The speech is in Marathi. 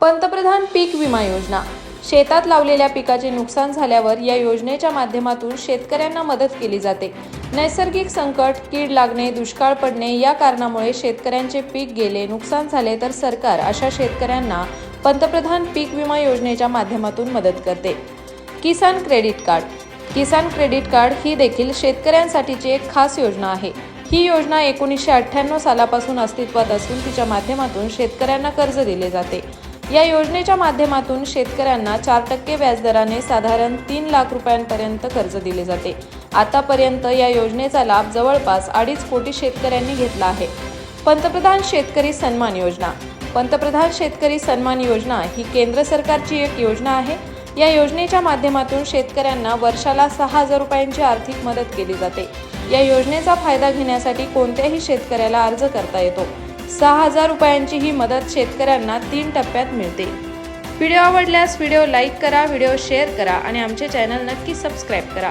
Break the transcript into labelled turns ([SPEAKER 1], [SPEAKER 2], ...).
[SPEAKER 1] पंतप्रधान पीक विमा योजना. शेतात लावलेल्या पिकाचे नुकसान झाल्यावर या योजनेच्या माध्यमातून शेतकऱ्यांना मदत केली जाते. नैसर्गिक संकट कीड लागणे दुष्काळ पडणे या कारणामुळे शेतकऱ्यांचे पीक गेले नुकसान झाले तर सरकार अशा शेतकऱ्यांना पंतप्रधान पीक विमा योजनेच्या माध्यमातून मदत करते. Kisan credit card. Kisan credit card ही देखील शेतकऱ्यांसाठीची एक खास योजना आहे. ही योजना एकोणीसशे अठ्ठ्याण्णव सालापासून अस्तित्वात असून तिच्या माध्यमातून शेतकऱ्यांना कर्ज दिले जाते. या योजनेच्या माध्यमातून शेतकऱ्यांना चार टक्के व्याजदराने साधारण तीन लाख रुपयांपर्यंत कर्ज दिले जाते. आतापर्यंत या योजनेचा लाभ जवळपास अडीच कोटी शेतकऱ्यांनी घेतला आहे. पंतप्रधान शेतकरी सन्मान योजना. पंतप्रधान शेतकरी सन्मान योजना ही केंद्र सरकारची एक योजना आहे. या योजनेच्या माध्यमातून शेतकऱ्यांना वर्षाला सहा हजार रुपयांची आर्थिक मदत केली जाते. या योजनेचा फायदा घेण्यासाठी कोणत्याही शेतकऱ्याला अर्ज करता येतो. सहा हजार रुपयांची ही मदत शेतकऱ्यांना तीन टप्प्यात मिळते. व्हिडिओ आवडल्यास व्हिडिओ लाईक करा व्हिडिओ शेअर करा आणि आमचे चॅनल नक्की सबस्क्राईब करा.